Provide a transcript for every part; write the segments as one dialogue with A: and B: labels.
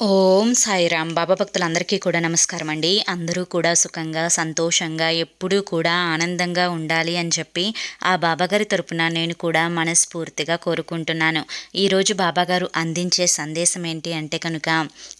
A: ఓం సాయిరామ్. బాబా భక్తులందరికీ కూడా నమస్కారం అండి. అందరూ కూడా సుఖంగా సంతోషంగా ఎప్పుడూ కూడా ఆనందంగా ఉండాలి అని చెప్పి ఆ బాబాగారి తరపున నేను కూడా మనస్ఫూర్తిగా కోరుకుంటున్నాను. ఈరోజు బాబాగారు అందించే సందేశం ఏంటి అంటే కనుక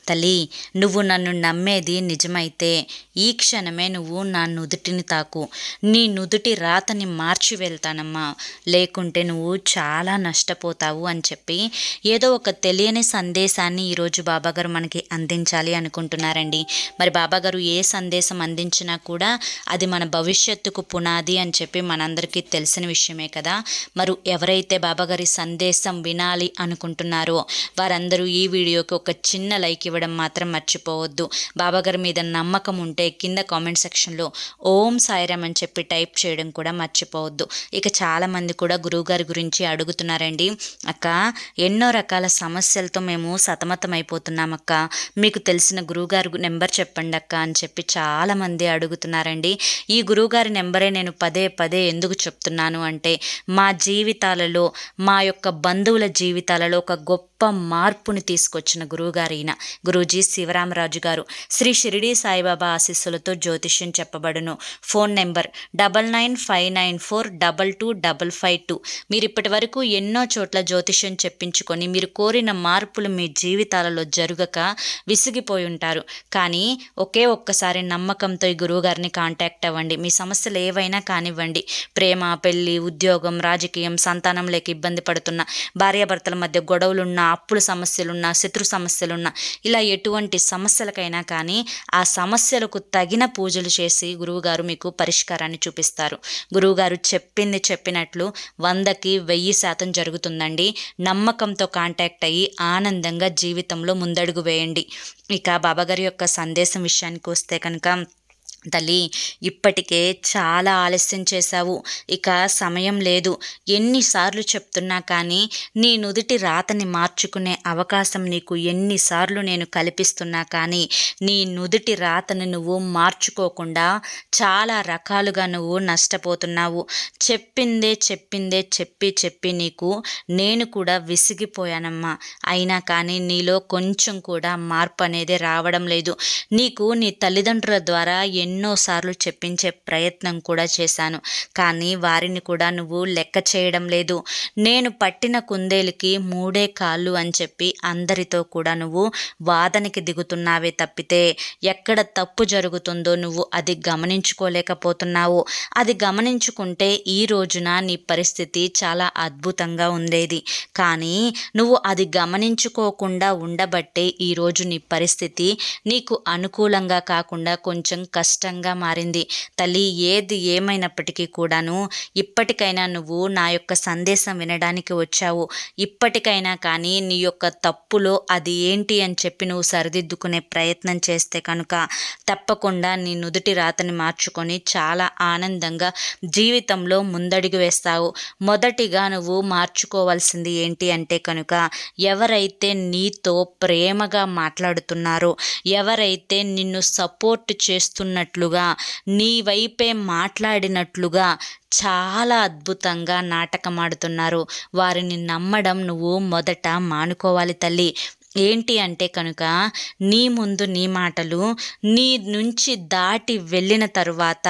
A: తల్లి నువ్వు నన్ను నమ్మేది నిజమైతే ఈ క్షణమే నువ్వు నా నుదుటిని తాకు. నీ నుదుటి రాతని మార్చి వెళ్తానమ్మా. లేకుంటే నువ్వు చాలా నష్టపోతావు అని చెప్పి ఏదో ఒక తెలియని సందేశాన్ని ఈరోజు బాబాగారు బాబాగారు మనకి అందించాలి అనుకుంటున్నారండి. మరి బాబాగారు ఏ సందేశం అందించినా కూడా అది మన భవిష్యత్తుకు పునాది అని చెప్పి మనందరికీ తెలిసిన విషయమే కదా. మరి ఎవరైతే బాబాగారి సందేశం వినాలి అనుకుంటున్నారో వారందరూ ఈ వీడియోకి ఒక చిన్న లైక్ ఇవ్వడం మాత్రం మర్చిపోవద్దు. బాబాగారి మీద నమ్మకం ఉంటే కింద కామెంట్ సెక్షన్లో ఓం సాయిరామ్ అని చెప్పి టైప్ చేయడం కూడా మర్చిపోవద్దు. ఇక చాలామంది కూడా గురువుగారి గురించి అడుగుతున్నారండి. అక్క ఎన్నో రకాల సమస్యలతో మేము సతమతం అయిపోతున్నాం అక్క మీకు తెలిసిన గురువుగారు నెంబర్ చెప్పండి అక్క అని చెప్పి చాలామంది అడుగుతున్నారండి. ఈ గురువుగారి నెంబరే నేను పదే పదే ఎందుకు చెప్తున్నాను అంటే మా జీవితాలలో మా యొక్క బంధువుల జీవితాలలో ఒక గొప్ప మార్పుని తీసుకొచ్చిన గురువుగారు ఈయన గురూజీ శివరామరాజు గారు. శ్రీ షిరిడి సాయిబాబా ఆశీస్సులతో జ్యోతిష్యం చెప్పబడును. Phone number double nine five nine four double two double five two. మీరు ఇప్పటి వరకు ఎన్నో చోట్ల జ్యోతిష్యం చెప్పించుకొని మీరు కోరిన మార్పులు మీ జీవితాలలో జరుగ ఉండక విసిగిపోయి ఉంటారు. కానీ ఒకే ఒక్కసారి నమ్మకంతో ఈ గురువుగారిని కాంటాక్ట్ అవ్వండి. మీ సమస్యలు ఏవైనా కానివ్వండి. ప్రేమ పెళ్ళి ఉద్యోగం రాజకీయం సంతానం లేక ఇబ్బంది పడుతున్న భార్యాభర్తల మధ్య గొడవలున్నా అప్పుల సమస్యలున్నా శత్రు సమస్యలున్నా ఇలా ఎటువంటి సమస్యలకైనా కానీ ఆ సమస్యలకు తగిన పూజలు చేసి గురువుగారు మీకు పరిష్కారాన్ని చూపిస్తారు. గురువుగారు చెప్పింది చెప్పినట్లు వందకి వెయ్యి శాతం జరుగుతుందండి. నమ్మకంతో కాంటాక్ట్ అయ్యి ఆనందంగా జీవితంలో ముందడుగు అడుగు వేయండి ఇక బాబాగారి యొక్క సందేశం విషయానికి వస్తే కనుక తల్లి ఇప్పటికే చాలా ఆలస్యం చేశావు. ఇక సమయం లేదు. ఎన్నిసార్లు చెప్తున్నా కానీ నీ నుదుటి రాతని మార్చుకునే అవకాశం నీకు ఎన్నిసార్లు నేను కల్పిస్తున్నా కానీ నీ నుదుటి రాతని నువ్వు మార్చుకోకుండా చాలా రకాలుగా నువ్వు నష్టపోతున్నావు. చెప్పిందే చెప్పిందే చెప్పి చెప్పి నీకు నేను కూడా విసిగిపోయానమ్మా. అయినా కానీ నీలో కొంచెం కూడా మార్పు అనేది రావడం లేదు. నీకు నీ తల్లిదండ్రుల ద్వారా ఎన్నోసార్లు చెప్పించే ప్రయత్నం కూడా చేశాను. కానీ వారిని కూడా నువ్వు లెక్క చేయడం లేదు. నేను పట్టిన కుందేలుకి మూడే కాళ్ళు అని చెప్పి అందరితో కూడా నువ్వు వాదనకి దిగుతున్నావే తప్పితే ఎక్కడ తప్పు జరుగుతుందో నువ్వు అది గమనించుకోలేకపోతున్నావు. అది గమనించుకుంటే ఈ రోజున నీ పరిస్థితి చాలా అద్భుతంగా ఉండేది. కానీ నువ్వు అది గమనించుకోకుండా ఉండబట్టే ఈరోజు నీ పరిస్థితి నీకు అనుకూలంగా కాకుండా కొంచెం కష్టం కష్టంగా మారింది. తల్లి ఏది ఏమైనప్పటికీ కూడాను ఇప్పటికైనా నువ్వు నా యొక్క సందేశం వినడానికి వచ్చావు. ఇప్పటికైనా కానీ నీ యొక్క తప్పులో అది ఏంటి అని చెప్పి నువ్వు సరిదిద్దుకునే ప్రయత్నం చేస్తే కనుక తప్పకుండా నీ నుదుటి రాతని మార్చుకొని చాలా ఆనందంగా జీవితంలో ముందడుగు వేస్తావు. మొదటిగా నువ్వు మార్చుకోవాల్సింది ఏంటి అంటే కనుక ఎవరైతే నీతో ప్రేమగా మాట్లాడుతున్నారో ఎవరైతే నిన్ను సపోర్ట్ చేస్తున్నట్టు చేసినట్లుగా నీ వైపే మాట్లాడినట్లుగా చాలా అద్భుతంగా నాటకమాడుతున్నారు. వారిని నమ్మడం నువ్వు మొదట మానుకోవాలి తల్లి. ఏంటి అంటే కనుక నీ ముందు నీ మాటలు నీ నుంచి దాటి వెళ్ళిన తరువాత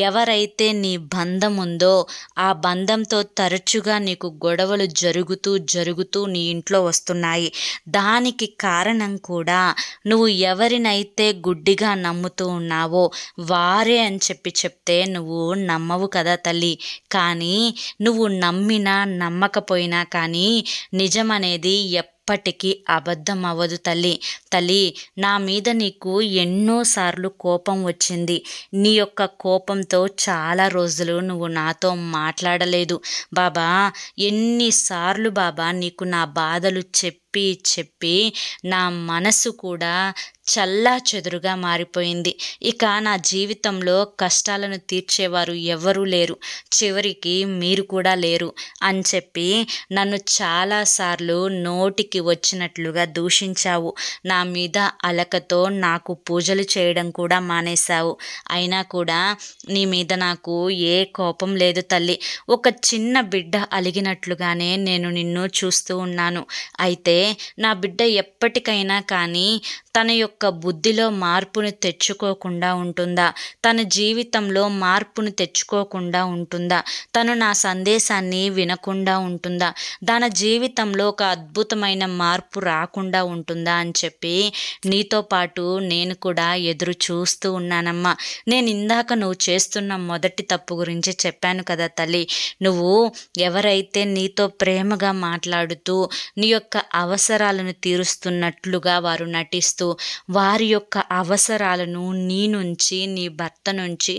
A: ఎవరైతే నీ బంధం ఉందో ఆ బంధంతో తరచుగా నీకు గొడవలు జరుగుతూ జరుగుతూ నీ ఇంట్లో వస్తున్నాయి. దానికి కారణం కూడా నువ్వు ఎవరినైతే గుడ్డిగా నమ్ముతూ ఉన్నావో వారే అని చెప్పి చెప్తే నువ్వు నమ్మవు కదా తల్లి. కానీ నువ్వు నమ్మినా నమ్మకపోయినా కానీ నిజం అనేది ఎప్పటికీ అబద్ధం అవ్వదు తల్లి. తల్లి నా మీద నీకు ఎన్నోసార్లు కోపం వచ్చింది. నీ యొక్క కోపంతో చాలా రోజులు నువ్వు నాతో మాట్లాడలేదు. బాబా ఎన్నిసార్లు బాబా నీకు నా బాధలు చెప్పి చెప్పి చెప్పి నా మనసు కూడా చల్లా చెదురుగా మారిపోయింది. ఇక నా జీవితంలో కష్టాలను తీర్చేవారు ఎవరూ లేరు. చివరికి మీరు కూడా లేరు అని చెప్పి నన్ను చాలాసార్లు నోటికి వచ్చినట్లుగా దూషించావు. నా మీద అలకతో నాకు పూజలు చేయడం కూడా మానేశావు. అయినా కూడా నీ మీద నాకు ఏ కోపం లేదు తల్లి. ఒక చిన్న బిడ్డ అలిగినట్లుగానే నేను నిన్ను చూస్తూ ఉన్నాను. అయితే నా బిడ్డ ఎప్పటికైనా కానీ తన యొక్క బుద్ధిలో మార్పును తెచ్చుకోకుండా ఉంటుందా? తన జీవితంలో మార్పును తెచ్చుకోకుండా ఉంటుందా? తను నా సందేశాన్ని వినకుండా ఉంటుందా? తన జీవితంలో ఒక అద్భుతమైన మార్పు రాకుండా ఉంటుందా అని చెప్పి నీతో పాటు నేను కూడా ఎదురు చూస్తూ ఉన్నానమ్మా. నేను ఇందాక నువ్వు చేస్తున్న మొదటి తప్పు గురించి చెప్పాను కదా తల్లి. నువ్వు ఎవరైతే నీతో ప్రేమగా మాట్లాడుతూ నీ యొక్క అవసరాలను తీరుస్తున్నట్లుగా వారు నటిస్తూ వారి యొక్క అవసరాలను నీ నుంచి నీ భర్త నుంచి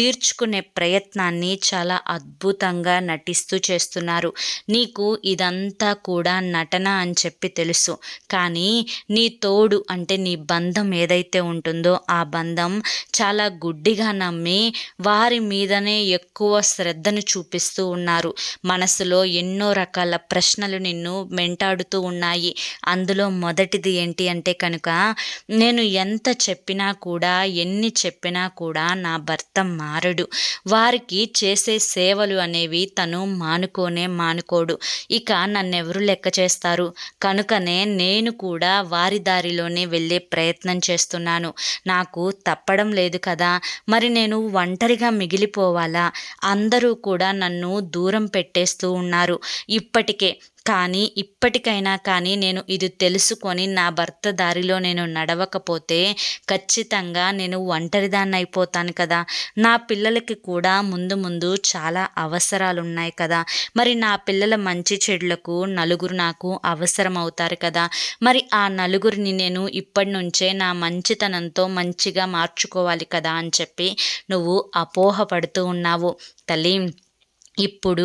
A: తీర్చుకునే ప్రయత్నాన్ని చాలా అద్భుతంగా నటిస్తూ చేస్తున్నారు. నీకు ఇదంతా కూడా నటన అని చెప్పి తెలుసు. కానీ నీ తోడు అంటే నీ బంధం ఏదైతే ఉంటుందో ఆ బంధం చాలా గుడ్డిగా నమ్మి వారి మీదనే ఎక్కువ శ్రద్ధను చూపిస్తూ ఉన్నారు. మనసులో ఎన్నో రకాల ప్రశ్నలు నిన్ను మెంటాడుతూ ఉన్నాయి. అందులో మొదటిది ఏంటి అంటే కనుక నేను ఎంత చెప్పినా కూడా ఎన్ని చెప్పినా కూడా నా భర్త మారడు. వారికి చేసే సేవలు అనేవి తను మానుకోనే మానుకోడు. ఇక నన్నెవరు లెక్క చేస్తారు? కనుకనే నేను కూడా వారి దారిలోనే వెళ్ళే ప్రయత్నం చేస్తున్నాను. నాకు తప్పడం లేదు కదా? మరి నేను ఒంటరిగా మిగిలిపోవాలా? అందరూ కూడా నన్ను దూరం పెట్టేస్తూ ఉన్నారు. ఇప్పటికే కానీ ఇప్పటికైనా కానీ నేను ఇది తెలుసుకొని నా భర్త దారిలో నేను నడవకపోతే ఖచ్చితంగా నేను ఒంటరిదాన్ని అయిపోతాను కదా. నా పిల్లలకి కూడా ముందు ముందు చాలా అవసరాలు ఉన్నాయి కదా. మరి నా పిల్లల మంచి చెడులకు నలుగురు నాకు అవసరం అవుతారు కదా. మరి ఆ నలుగురిని నేను ఇప్పటి నుంచే నా మంచితనంతో మంచిగా మార్చుకోవాలి కదా అని చెప్పి నువ్వు అపోహపడుతూ ఉన్నావు. తల్లి ఇప్పుడు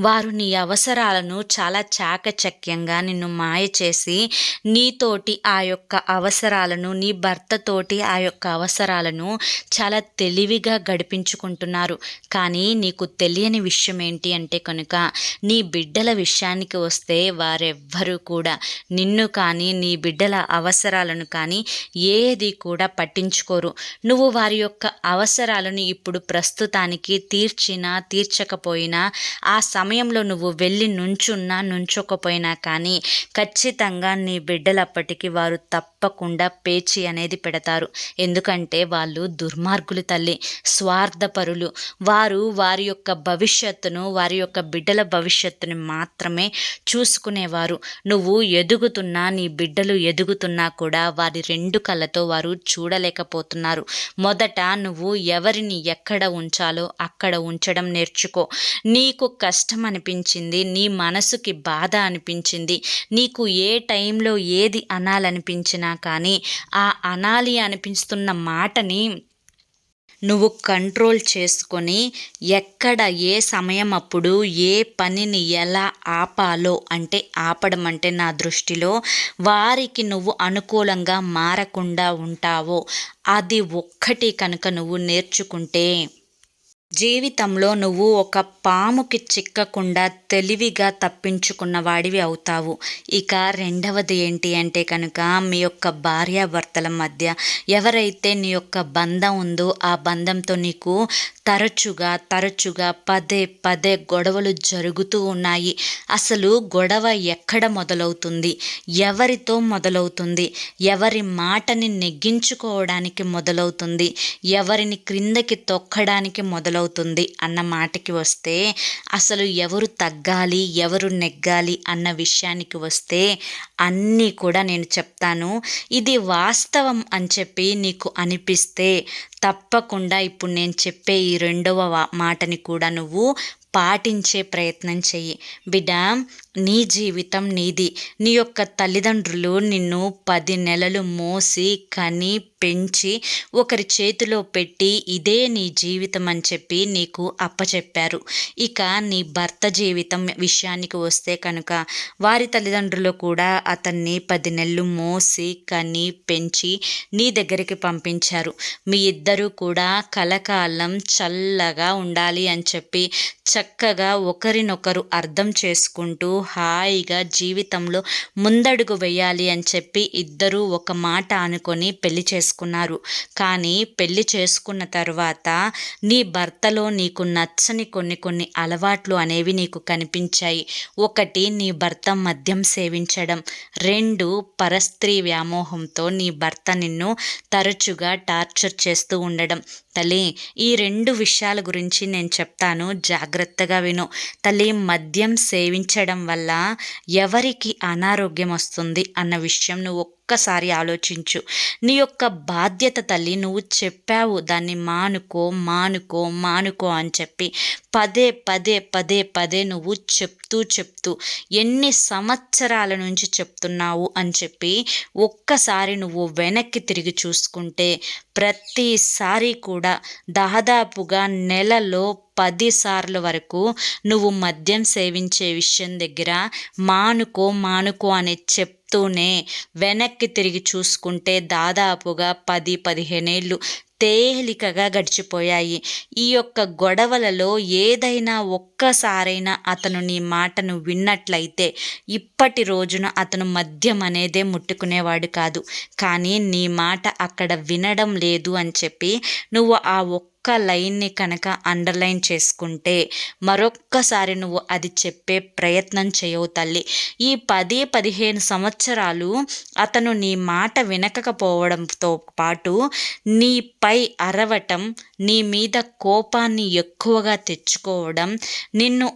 A: వారు నీ అవసరాలను చాలా చాకచక్యంగా నిన్ను మాయ చేసి నీతోటి ఆ యొక్క అవసరాలను నీ భర్తతోటి ఆ యొక్క అవసరాలను చాలా తెలివిగా గడిపించుకుంటున్నారు. కానీ నీకు తెలియని విషయం ఏంటి అంటే కనుక నీ బిడ్డల విషయానికి వస్తే వారెవ్వరూ కూడా నిన్ను కానీ నీ బిడ్డల అవసరాలను కానీ ఏది కూడా పట్టించుకోరు. నువ్వు వారి యొక్క అవసరాలను ఇప్పుడు ప్రస్తుతానికి తీర్చినా తీర్చకపోయినా పోయినా ఆ సమయంలో నువ్వు వెళ్ళి నుంచున్నా నుంచోకపోయినా కానీ ఖచ్చితంగా నీ బిడ్డలప్పటికీ వారు తప్పకుండా పేచి అనేది పెడతారు. ఎందుకంటే వాళ్ళు దుర్మార్గులు తల్లి స్వార్థపరులు. వారు వారి యొక్క భవిష్యత్తును వారి యొక్క బిడ్డల భవిష్యత్తుని మాత్రమే చూసుకునేవారు. నువ్వు ఎదుగుతున్నా నీ బిడ్డలు ఎదుగుతున్నా కూడా వారి రెండు కళ్ళతో వారు చూడలేకపోతున్నారు. మొదట నువ్వు ఎవరిని ఎక్కడ ఉంచాలో అక్కడ ఉంచడం నేర్చుకో. నీకు కష్టం అనిపించింది నీ మనసుకి బాధ అనిపించింది నీకు ఏ టైంలో ఏది అనాలనిపించినా కానీ ఆ అనాలి అనిపిస్తున్న మాటని నువ్వు కంట్రోల్ చేసుకొని ఎక్కడ ఏ సమయం అప్పుడు ఏ పనిని ఎలా ఆపాలో అంటే ఆపడం అంటే నా దృష్టిలో వారికి నువ్వు అనుకూలంగా మారకుండా ఉంటావో అది ఒక్కటి కనుక నువ్వు నేర్చుకుంటే జీవితంలో నువ్వు ఒక పాముకి చిక్కకుండా తెలివిగా తప్పించుకున్న వాడివి అవుతావు. ఇక రెండవది ఏంటి అంటే కనుక మీ యొక్క భార్యాభర్తల మధ్య ఎవరైతే నీ యొక్క బంధం ఉందో ఆ బంధంతో నీకు తరచుగా తరచుగా పదే పదే గొడవలు జరుగుతూ ఉన్నాయి. అసలు గొడవ ఎక్కడ మొదలవుతుంది? ఎవరితో మొదలవుతుంది? ఎవరి మాటని నెగ్గించుకోవడానికి మొదలవుతుంది? ఎవరిని క్రిందకి తొక్కడానికి మొదలు మొదలవుతుంది అన్న మాటకి వస్తే అసలు ఎవరు తగ్గాలి ఎవరు నెగ్గాలి అన్న విషయానికి వస్తే అన్నీ కూడా నేను చెప్తాను. ఇది వాస్తవం అని చెప్పి నీకు అనిపిస్తే తప్పకుండా ఇప్పుడు నేను చెప్పే ఈ రెండవ మాటని కూడా నువ్వు పాటించే ప్రయత్నం చెయ్యి. బిడ్డ నీ జీవితం నీది. నీ యొక్క తల్లిదండ్రులు నిన్ను పది నెలలు మోసి కని పెంచి ఒకరి చేతిలో పెట్టి ఇదే నీ జీవితం అని చెప్పి నీకు అప్పచెప్పారు. ఇక నీ భర్త జీవితం విషయానికి వస్తే కనుక వారి తల్లిదండ్రులు కూడా అతన్ని పది నెలలు మోసి కని పెంచి నీ దగ్గరికి పంపించారు. మీ ఇద్దరూ కూడా కలకాలం చల్లగా ఉండాలి అని చెప్పి చక్కగా ఒకరినొకరు అర్థం చేసుకుంటూ హాయిగా జీవితంలో ముందడుగు వేయాలి అని చెప్పి ఇద్దరూ ఒక మాట అనుకొని పెళ్ళి చేసుకున్నారు. కానీ పెళ్ళి చేసుకున్న తర్వాత నీ భర్తలో నీకు నచ్చని కొన్ని కొన్ని అలవాట్లు అనేవి నీకు కనిపించాయి. ఒకటి నీ భర్త మద్యం సేవించడం. రెండు పరస్త్రీ వ్యామోహంతో నీ భర్త నిన్ను తరచుగా టార్చర్ చేస్తూ ఉండడం. తల్లి ఈ రెండు విషయాల గురించి నేను చెప్తాను. జాగ్రత్తగా విను. తల్లి మద్యం సేవించడం వల్ల ఎవరికి అనారోగ్యం వస్తుంది అన్న విషయం నువ్వు ఒక్కసారి ఆలోచించు. నీ యొక్క బాధ్యత తల్లి నువ్వు చెప్పావు దాన్ని మానుకో మానుకో మానుకో అని చెప్పి. పదే పదే పదే పదే నువ్వు చెప్తూ చెప్తూ ఎన్ని సంవత్సరాల నుంచి చెప్తున్నావు అని చెప్పి ఒక్కసారి నువ్వు వెనక్కి తిరిగి చూసుకుంటే ప్రతిసారి కూడా దాదాపుగా నెలలో పదిసార్లు వరకు నువ్వు మద్యం సేవించే విషయం దగ్గర మానుకో మానుకో అని వస్తూనే వెనక్కి తిరిగి చూసుకుంటే దాదాపుగా పది పదిహేనేళ్ళు తేలికగా గడిచిపోయాయి. ఈ యొక్క గొడవలలో ఏదైనా ఒక్కసారైనా అతను నీ మాటను విన్నట్లయితే ఇప్పటి రోజున అతను మద్యం అనేదే ముట్టుకునేవాడు కాదు. కానీ నీ మాట అక్కడ వినడం లేదు అని చెప్పి నువ్వు ఆ ఒక్క ఒక్క లైన్ని కనుక అండర్లైన్ చేసుకుంటే మరొక్కసారి నువ్వు అది చెప్పే ప్రయత్నం చేయవు తల్లి. ఈ పది పదిహేను సంవత్సరాలు అతను నీ మాట వినకపోవడంతో పాటు నీపై అరవటం నీ మీద కోపాన్ని ఎక్కువగా తెచ్చుకోవడం నిన్ను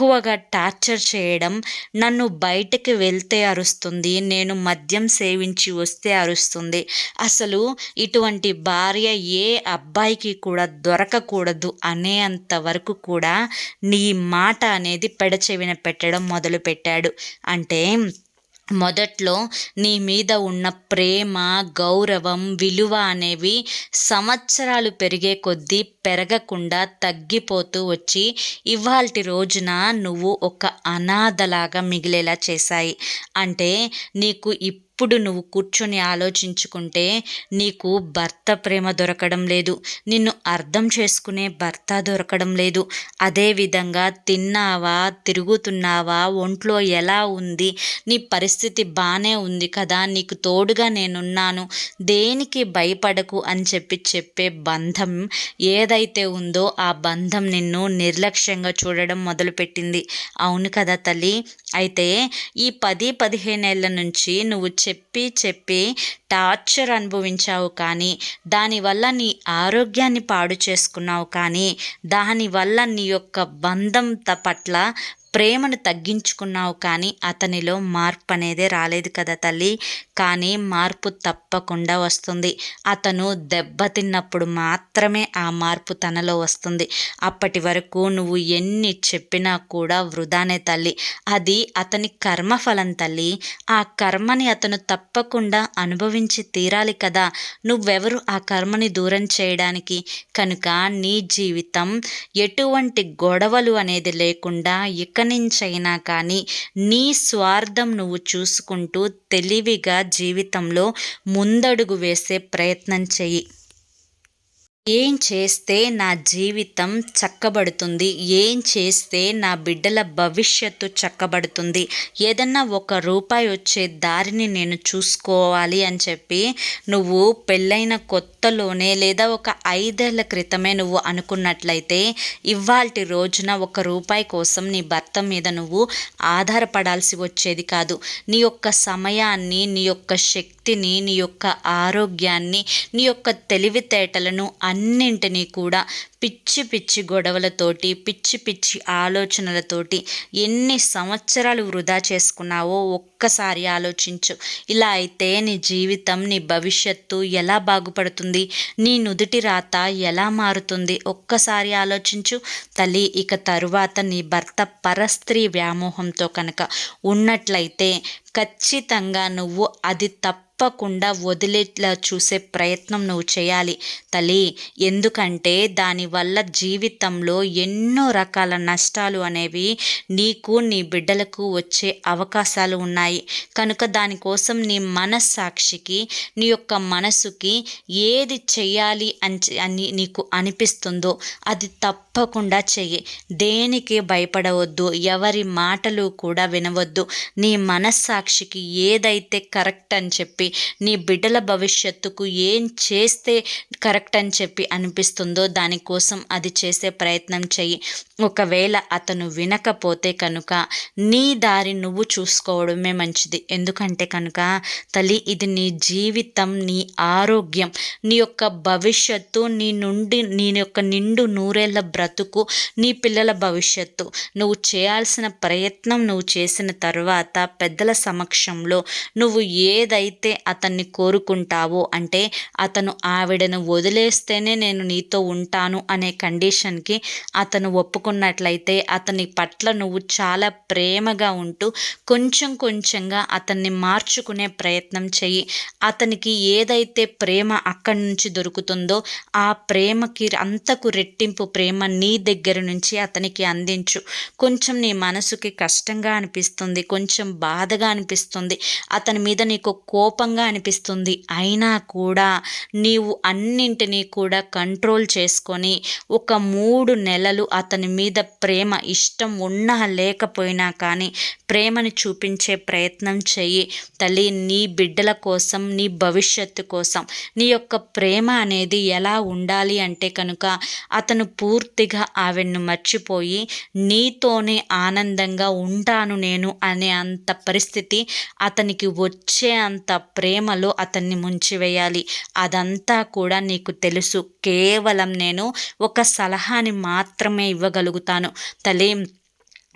A: ఎక్కువగా టార్చర్ చేయడం నన్ను బయటకు వెళ్తే అరుస్తుంది నేను మద్యం సేవించి వస్తే అరుస్తుంది. అసలు ఇటువంటి భార్య ఏ అబ్బాయికి కూడా దొరకకూడదు అనేంత వరకు కూడా నీ మాట అనేది పెడచెవిన పెట్టడం మొదలుపెట్టాడు. అంటే మొదట్లో నీ మీద ఉన్న ప్రేమ గౌరవం విలువ అనేవి సంవత్సరాలు పెరిగే కొద్దీ పెరగకుండా తగ్గిపోతూ వచ్చి ఇవాల్టి రోజున నువ్వు ఒక అనాథలాగా మిగిలేలా చేశాయి. అంటే నీకు ఇప్పుడు నువ్వు కూర్చొని ఆలోచించుకుంటే నీకు భర్త ప్రేమ దొరకడం లేదు. నిన్ను అర్థం చేసుకునే భర్త దొరకడం లేదు. అదేవిధంగా తిన్నావా తిరుగుతున్నావా ఒంట్లో ఎలా ఉంది? నీ పరిస్థితి బాగానే ఉంది కదా నీకు తోడుగా నేనున్నాను. దేనికి భయపడకు అని చెప్పి చెప్పే బంధం ఏదైతే ఉందో ఆ బంధం నిన్ను నిర్లక్ష్యంగా చూడడం మొదలుపెట్టింది. అవును కదా తల్లి. అయితే ఈ పది పదిహేనేళ్ళ నుంచి నువ్వు చెప్పి చెప్పి టార్చర్ అనుభవించావు కానీ దానివల్ల నీ ఆరోగ్యాన్ని పాడు చేసుకున్నావు కానీ దానివల్ల నీ యొక్క బంధం పట్ల ప్రేమను తగ్గించుకున్నావు కానీ అతనిలో మార్పు అనేది రాలేదు కదా తల్లి. కానీ మార్పు తప్పకుండా వస్తుంది. అతను దెబ్బతిన్నప్పుడు మాత్రమే ఆ మార్పు తనలో వస్తుంది. అప్పటి వరకు నువ్వు ఎన్ని చెప్పినా కూడా వృధానే తల్లి. అది అతని కర్మఫలం తల్లి. ఆ కర్మని అతను తప్పకుండా అనుభవించి తీరాలి కదా. నువ్వెవరు ఆ కర్మని దూరం చేయడానికి? కనుక నీ జీవితం ఎటువంటి గొడవలు అనేది లేకుండా ఇక నుంచైనా కానీ నీ స్వార్థం నువ్వు చూసుకుంటూ తెలివిగా జీవితంలో ముందడుగు వేసే ప్రయత్నం చెయ్యి. ఏం చేస్తే నా జీవితం చక్కబడుతుంది? ఏం చేస్తే నా బిడ్డల భవిష్యత్తు చక్కబడుతుంది? ఏదన్నా ఒక రూపాయి వచ్చే దారిని నేను చూసుకోవాలి అని చెప్పి నువ్వు పెళ్ళైన కొత్తలోనే లేదా ఒక ఐదేళ్ళ క్రితమే నువ్వు అనుకున్నట్లయితే ఇవాల్టి రోజున ఒక రూపాయి కోసం నీ భర్త మీద నువ్వు ఆధారపడాల్సి వచ్చేది కాదు. నీ యొక్క సమయాన్ని నీ యొక్క శక్తి శక్తిని నీ యొక్క ఆరోగ్యాన్ని నీ యొక్క తెలివితేటలను అన్నింటినీ కూడా పిచ్చి పిచ్చి గొడవలతోటి పిచ్చి పిచ్చి ఆలోచనలతోటి ఎన్ని సంవత్సరాలు వృధా చేసుకున్నావో ఒక్కసారి ఆలోచించు. ఇలా అయితే నీ జీవితం నీ భవిష్యత్తు ఎలా బాగుపడుతుంది? నీ నుదుటి రాత ఎలా మారుతుంది? ఒక్కసారి ఆలోచించు. తల్లి ఇక తరువాత నీ భర్త పరస్త్రీ వ్యామోహంతో కనుక ఉన్నట్లయితే ఖచ్చితంగా నువ్వు అది తప్ప తప్పకుండా వదిలేట్లా చూసే ప్రయత్నం నువ్వు చేయాలి. తల్లి ఎందుకంటే దాని వల్ల జీవితంలో ఎన్నో రకాల నష్టాలు అనేవి నీకు నీ బిడ్డలకు వచ్చే అవకాశాలు ఉన్నాయి. కనుక దానికోసం నీ మనస్సాక్షికి నీ యొక్క మనసుకి ఏది చెయ్యాలి అని అని నీకు అనిపిస్తుందో అది తప్పకుండా చెయ్యి. దేనికి భయపడవద్దు ఎవరి మాటలు కూడా వినవద్దు. నీ మనస్సాక్షికి ఏదైతే కరెక్ట్ అని చెప్పి నీ బిడ్డల భవిష్యత్తుకు ఏం చేస్తే కరెక్ట్ అని చెప్పి అనిపిస్తుందో దానికోసం కోసం అది చేసే ప్రయత్నం చెయ్యి. ఒకవేళ అతను వినకపోతే కనుక నీ దారి నువ్వు చూసుకోవడమే మంచిది. ఎందుకంటే కనుక తల్లి ఇది నీ జీవితం నీ ఆరోగ్యం. నీ యొక్క భవిష్యత్తు నీ నుండి నీ యొక్క నిండు నూరేళ్ళ బ్రతుకు నీ పిల్లల భవిష్యత్తు. నువ్వు చేయాల్సిన ప్రయత్నం నువ్వు చేసిన తర్వాత పెద్దల సమక్షంలో నువ్వు ఏదైతే అతన్ని కోరుకుంటావో అంటే అతను ఆవిడను వదిలేస్తేనే నేను నీతో ఉంటాను అనే కండిషన్కి అతను ఒప్పుకున్నట్లయితే అతని పట్ల నువ్వు చాలా ప్రేమగా ఉంటూ కొంచెం కొంచెంగా అతన్ని మార్చుకునే ప్రయత్నం చెయ్యి. అతనికి ఏదైతే ప్రేమ అక్కడి నుంచి దొరుకుతుందో ఆ ప్రేమకి అంతకు రెట్టింపు ప్రేమ నీ దగ్గర నుంచి అతనికి అందించు. కొంచెం నీ మనసుకి కష్టంగా అనిపిస్తుంది కొంచెం బాధగా అనిపిస్తుంది అతని మీద నీకు కోపంగా అనిపిస్తుంది. అయినా కూడా నీవు అన్నింటినీ కూడా కంట్రోల్ చేసుకొని ఒక మూడు నెలలు అతని మీద ప్రేమ ఇష్టం ఉన్నా లేకపోయినా కానీ ప్రేమను చూపించే ప్రయత్నం చెయ్యి. తల్లి నీ బిడ్డల కోసం నీ భవిష్యత్తు కోసం. నీ యొక్క ప్రేమ అనేది ఎలా ఉండాలి అంటే కనుక అతను పూర్తిగా ఆవిడను మర్చిపోయి నీతోనే ఆనందంగా ఉంటాను నేను అనే అంత పరిస్థితి అతనికి వచ్చే అంత ప్రేమలో అతన్ని ముంచివేయాలి. అదంతా కూడా నీకు తెలుసు. కేవలం నేను ఒక సలహాని మాత్రమే ఇవ్వగలుగుతాను. తల్లి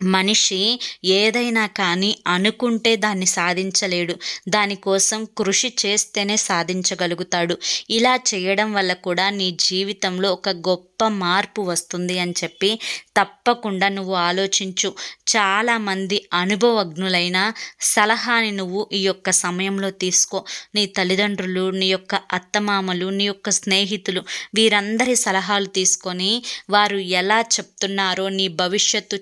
A: మనిషి ఏదైనా కానీ అనుకుంటే దాన్ని సాధించలేడు. దానికోసం కృషి చేస్తేనే సాధించగలుగుతాడు. ఇలా చేయడం వల్ల కూడా నీ జీవితంలో ఒక గొప్ప మార్పు వస్తుంది అని చెప్పి తప్పకుండా నువ్వు ఆలోచించు. చాలామంది అనుభవజ్ఞులైన సలహాని నువ్వు ఈ యొక్క సమయంలో తీసుకో. నీ తల్లిదండ్రులు నీ యొక్క అత్తమామలు నీ యొక్క స్నేహితులు వీరందరి సలహాలు తీసుకొని వారు ఎలా చెప్తున్నారో నీ భవిష్యత్తు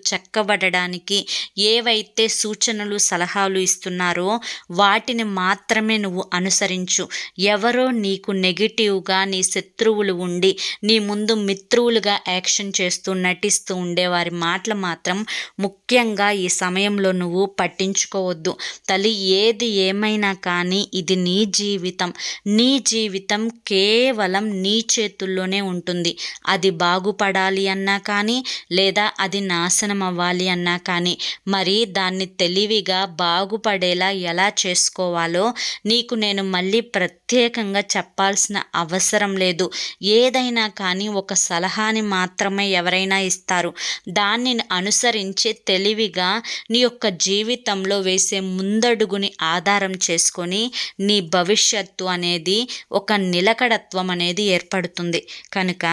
A: చేయడానికి ఏవైతే సూచనలు సలహాలు ఇస్తున్నారో వాటిని మాత్రమే నువ్వు అనుసరించు. ఎవరో నీకు నెగిటివ్గా నీ శత్రువులు ఉండి నీ ముందు మిత్రువులుగా యాక్షన్ చేస్తూ నటిస్తూ ఉండేవారి మాటలు మాత్రం ముఖ్యంగా ఈ సమయంలో నువ్వు పట్టించుకోవద్దు. తల్లి ఏది ఏమైనా కానీ ఇది నీ జీవితం. నీ జీవితం కేవలం నీ చేతుల్లోనే ఉంటుంది. అది బాగుపడాలి అన్నా కానీ లేదా అది నాశనం అవ్వాలి అన్నా కానీ మరి దాన్ని తెలివిగా బాగుపడేలా ఎలా చేసుకోవాలో నీకు నేను మళ్ళీ ప్రత్యేకంగా చెప్పాల్సిన అవసరం లేదు. ఏదైనా కానీ ఒక సలహాని మాత్రమే ఎవరైనా ఇస్తారు. దాన్ని అనుసరించి తెలివిగా నీ యొక్క జీవితంలో వేసే ముందడుగుని ఆధారం చేసుకొని నీ భవిష్యత్తు అనేది ఒక నిలకడత్వం అనేది ఏర్పడుతుంది. కనుక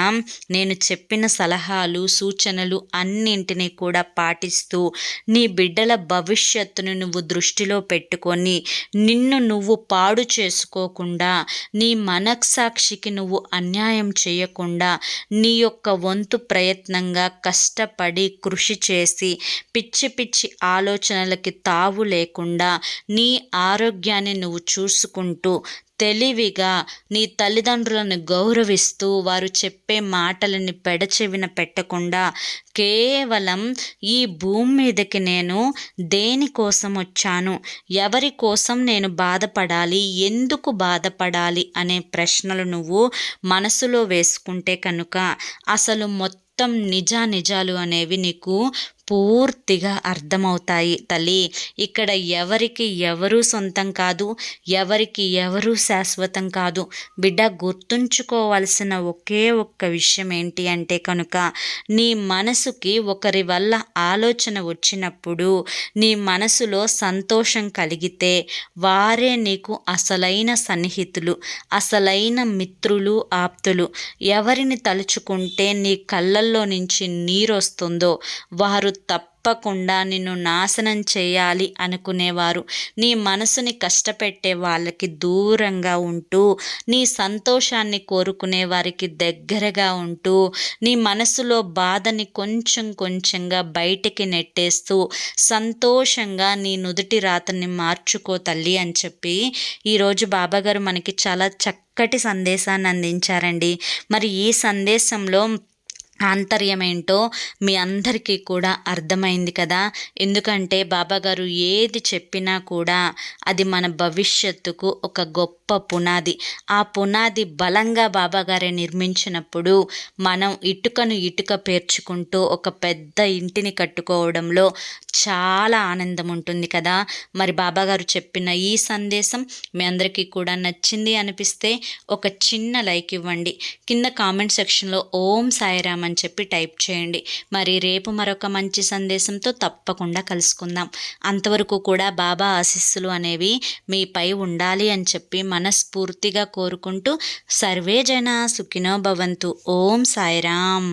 A: నేను చెప్పిన సలహాలు సూచనలు అన్నింటినీ కూడా పాటిస్తూ నీ బిడ్డల భవిష్యత్తును నువ్వు దృష్టిలో పెట్టుకొని నిన్ను నువ్వు పాడు చేసుకోకుండా నీ మనస్సాక్షికి నువ్వు అన్యాయం చేయకుండా నీ యొక్క వంతు ప్రయత్నంగా కష్టపడి కృషి చేసి పిచ్చి పిచ్చి ఆలోచనలకి తావు లేకుండా నీ ఆరోగ్యాన్ని నువ్వు చూసుకుంటూ తెలివిగా నీ తల్లిదండ్రులను గౌరవిస్తూ వారు చెప్పే మాటలని పెడచెవిన పెట్టకుండా కేవలం ఈ భూమి మీదకి నేను దేనికోసం వచ్చాను? ఎవరి కోసం నేను బాధపడాలి? ఎందుకు బాధపడాలి? అనే ప్రశ్నలు నువ్వు మనసులో వేసుకుంటే కనుక అసలు మొత్తం నిజానిజాలు అనేవి నీకు పూర్తిగా అర్థమవుతాయి. తల్లి ఇక్కడ ఎవరికి ఎవరు సొంతం కాదు ఎవరికి ఎవరు శాశ్వతం కాదు. బిడ్డ గుర్తుంచుకోవాల్సిన ఒకే ఒక్క విషయం ఏంటి అంటే కనుక నీ మనసుకి ఒకరి వల్ల ఆలోచన వచ్చినప్పుడు నీ మనసులో సంతోషం కలిగితే వారే నీకు అసలైన సన్నిహితులు అసలైన మిత్రులు ఆప్తులు. ఎవరిని తలుచుకుంటే నీ కళ్ళల్లో నుంచి నీరు వస్తుందో వారు తప్పకుండా నిన్ను నాశనం చేయాలి అనుకునేవారు. నీ మనసుని కష్టపెట్టే వాళ్ళకి దూరంగా ఉంటూ నీ సంతోషాన్ని కోరుకునే వారికి దగ్గరగా ఉంటూ నీ మనసులో బాధని కొంచెం కొంచెంగా బయటికి నెట్టేస్తూ సంతోషంగా నీ నుదుటి రాతని మార్చుకో తల్లి అని చెప్పి ఈరోజు బాబాగారు మనకి చాలా చక్కటి సందేశాన్ని అందించారండి. మరి ఈ సందేశంలో ఆంతర్యం ఏంటో మీ అందరికీ కూడా అర్థమైంది కదా. ఎందుకంటే బాబాగారు ఏది చెప్పినా కూడా అది మన భవిష్యత్తుకు ఒక గొప్ప పునాది. ఆ పునాది బలంగా బాబాగారే నిర్మించినప్పుడు మనం ఇటుకను ఇటుక పేర్చుకుంటూ ఒక పెద్ద ఇంటిని కట్టుకోవడంలో చాలా ఆనందం ఉంటుంది కదా. మరి బాబాగారు చెప్పిన ఈ సందేశం మీ అందరికీ కూడా నచ్చింది అనిపిస్తే ఒక చిన్న లైక్ ఇవ్వండి. కింద కామెంట్ సెక్షన్లో ఓం సాయిరామ అని చెప్పి టైప్ చేయండి. మరి రేపు మరొక మంచి సందేశంతో తప్పకుండా కలుసుకుందాం. అంతవరకు కూడా బాబా ఆశీస్సులు అనేవి మీపై ఉండాలి అని చెప్పి మనస్ఫూర్తిగా కోరుకుంటూ సర్వే జన సుఖినో భవంతు. ఓం సాయిరామ్.